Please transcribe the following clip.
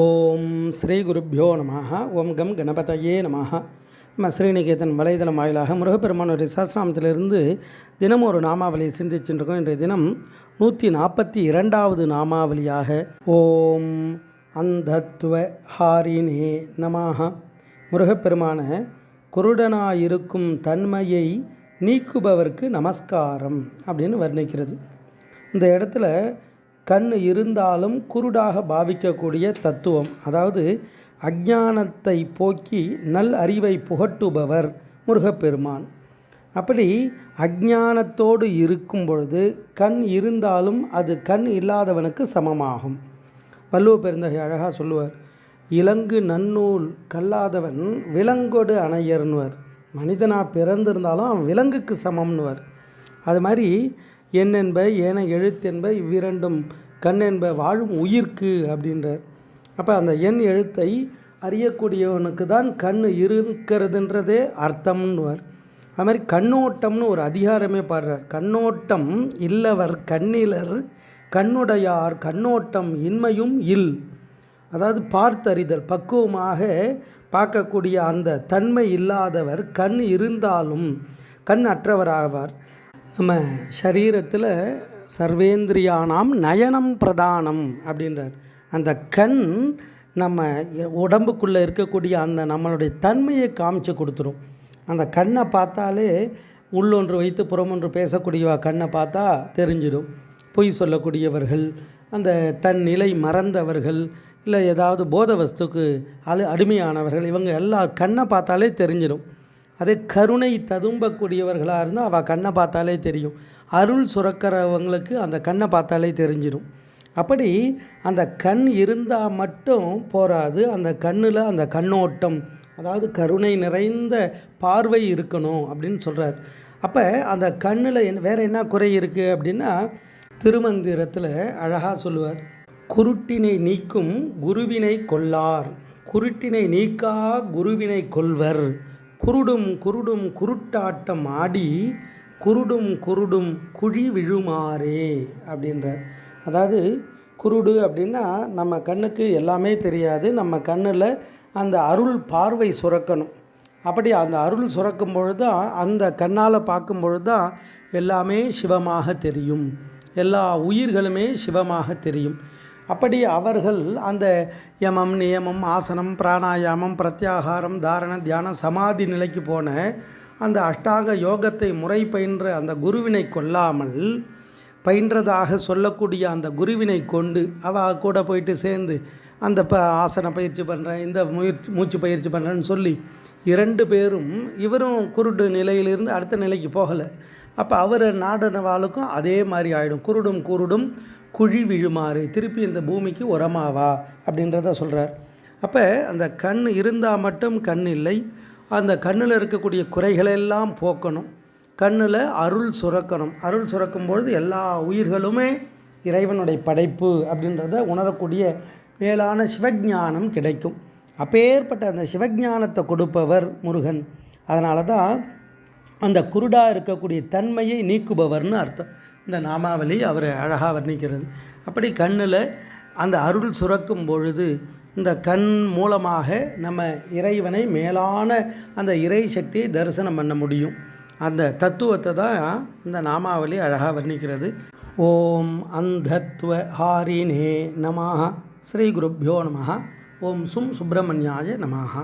ஓம் ஸ்ரீ குருப்பியோ நம ஓம் கம் கணபதையே நம நம்ம ஸ்ரீநிகேதன் வலைதளம் வாயிலாக முருகப்பெருமானுடைய சாஸ்திராமத்திலிருந்து தினம் ஒரு நாமாவளியை சிந்திச்சுருக்கோம் இன்றைய தினம் நூற்றி நாற்பத்தி இரண்டாவது நாமாவளியாக ஓம் அந்தத்துவ ஹாரினே நமாக முருகப்பெருமான குருடனாயிருக்கும் தன்மையை நீக்குபவர்க்கு நமஸ்காரம் அப்படின்னு வர்ணிக்கிறது. இந்த இடத்துல கண் இருந்தாலும் குருடாக பாவிக்கக்கூடிய தத்துவம் அதாவது அஜானத்தை போக்கி நல் அறிவை புகட்டுபவர் முருகப்பெருமான். அப்படி அஜானத்தோடு இருக்கும் பொழுது கண் இருந்தாலும் அது கண் இல்லாதவனுக்கு சமமாகும். வள்ளுவ பெருந்தகை அழகாக சொல்லுவார் இலங்கு நன்னூல் கல்லாதவன் விலங்கொடு அணையர்னுவர். மனிதனாக பிறந்திருந்தாலும் அவன் விலங்குக்கு சமம்னுவர். அது மாதிரி எண் என்ப ஏன எழுத்தென்ப இவ்விரண்டும் கண் என்ப வாழும் உயிர்க்கு அப்படின்றார். அப்போ அந்த எண் எழுத்தை அறியக்கூடியவனுக்கு தான் கண் இருக்கிறதுன்றதே அர்த்தம்னுவார். அது மாதிரி கண்ணோட்டம்னு ஒரு அதிகாரமே பாடுறார். கண்ணோட்டம் இல்லவர் கண்ணிலர் கண்ணுடையார் கண்ணோட்டம் இன்மையும் இல். அதாவது பார்த்தறிதல் பக்குவமாக பார்க்கக்கூடிய அந்த தன்மை இல்லாதவர் கண் இருந்தாலும் கண் அற்றவராவார். நம்ம சரீரத்தில் சர்வேந்திரியானாம் நயனம் பிரதானம் அப்படின்றார். அந்த கண் நம்ம உடம்புக்குள்ளே இருக்கக்கூடிய அந்த நம்மளுடைய தன்மையை காமிச்சு கொடுத்துரும். அந்த கண்ணை பார்த்தாலே உள்ளொன்று வைத்து புறமொன்று பேசக்கூடிய கண்ணை பார்த்தா தெரிஞ்சிடும். பொய் சொல்லக்கூடியவர்கள் அந்த தன் நிலை மறந்தவர்கள் இல்லை ஏதாவது போத வஸ்துக்கு அழு அடிமையானவர்கள் இவங்க எல்லா கண்ணை பார்த்தாலே தெரிஞ்சிடும். அதே கருணை ததும்பக்கூடியவர்களாக இருந்தால் அவள் கண்ணை பார்த்தாலே தெரியும். அருள் சுரக்கிறவங்களுக்கு அந்த கண்ணை பார்த்தாலே தெரிஞ்சிடும். அப்படி அந்த கண் இருந்தால் மட்டும் போராது. அந்த கண்ணில் அந்த கண்ணோட்டம் அதாவது கருணை நிறைந்த பார்வை இருக்கணும் அப்படின்னு சொல்கிறார் அப்போ அந்த கண்ணில் என் வேறு என்ன குறை இருக்குது அப்படின்னா திருமந்திரத்தில் அழகாக சொல்லுவார். குருட்டினை நீக்கும் குருவினை கொள்ளார் குருட்டினை நீக்கா குருவினை கொள்வர் குருடும் குருடும் குருட்டாட்டம் ஆடி குருடும் குருடும் குழி விழுமாறே அப்படின்றார். அதாவது குருடு அப்படின்னா நம்ம கண்ணுக்கு எல்லாமே தெரியாது. நம்ம கண்ணில் அந்த அருள் பார்வை சுரக்கணும். அப்படி அந்த அருள் சுரக்கும் பொழுது தான் அந்த கண்ணால் பார்க்கும் பொழுது தான் எல்லாமே சிவமாக தெரியும். எல்லா உயிர்களுமே சிவமாக தெரியும். அப்படி அவர்கள் அந்த யமம் நியமம் ஆசனம் பிராணாயாமம் பிரத்யாகாரம் தாரண தியானம் சமாதி நிலைக்கு போன அந்த அஷ்டாக யோகத்தை முறை பயின்ற அந்த குருவினை கொல்லாமல் பயின்றதாக சொல்லக்கூடிய அந்த குருவினை கொண்டு அவ கூட போயிட்டு சேர்ந்து அந்த ப ஆசன பயிற்சி பண்ணுறேன் இந்த முயற்சி மூச்சு பயிற்சி பண்ணுறேன்னு சொல்லி இரண்டு பேரும் இவரும் குருடு நிலையிலிருந்து அடுத்த நிலைக்கு போகலை. அப்போ அவர் நாடனவாளுக்கும் அதே மாதிரி ஆகிடும் குருடும் குருடும் குழி விழுமாறு திருப்பி இந்த பூமிக்கு உரமாவா? அப்படின்றத சொல்கிறார் அப்போ அந்த கண் இருந்தால் மட்டும் கண் இல்லை அந்த கண்ணில் இருக்கக்கூடிய குறைகளெல்லாம் போக்கணும். கண்ணில் அருள் சுரக்கணும். அருள் சுரக்கும் பொழுது எல்லா உயிர்களுமே இறைவனுடைய படைப்பு அப்படின்றத உணரக்கூடிய மேலான சிவஞானம் கிடைக்கும். அப்பேற்பட்ட அந்த சிவஞானத்தை கொடுப்பவர் முருகன். அதனால தான் அந்த குருடாக இருக்கக்கூடிய தன்மையை நீக்குபவர்னு அர்த்தம். இந்த நாமாவளி அவர் அழகாக வர்ணிக்கிறது. அப்படி கண்ணில் அந்த அருள் சுரக்கும் பொழுது இந்த கண் மூலமாக நம்ம இறைவனை மேலான அந்த இறை சக்தியை தரிசனம் பண்ண முடியும். அந்த தத்துவத்தை தான் இந்த நாமாவளி அழகாக வர்ணிக்கிறது. ஓம் அந்தத்வ ஹாரினே நமாக ஸ்ரீ குருப்யோ நமஹா. ஓம் சும் சுப்பிரமணியாய நமாக